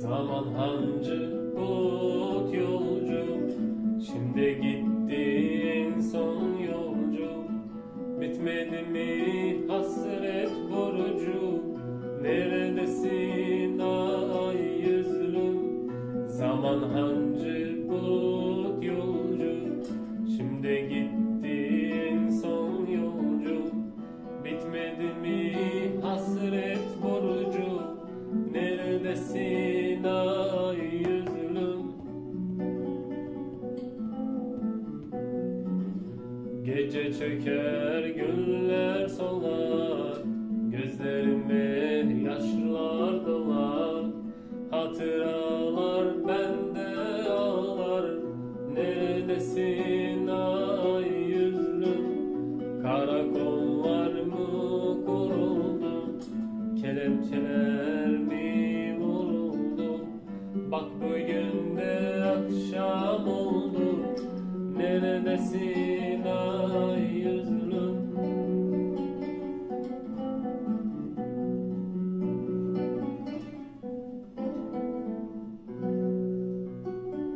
Zaman hancı bulut yolcu. Şimdi gittiğin son yolcu. Bitmedi mi hasret borcu? Neredesin ay yüzlüm Zaman hancı bulut yolcu. Şimdi gittiğin son yolcu. Bitmedi mi hasret borcu? Neredesin Gece çöker güller solar Gözlerime yaşlar dolar. Hatıralar bende ağlar Neredesin ay yüzlüm Karakollar mı kuruldu Kelepçeler neredesin ay yüzüm?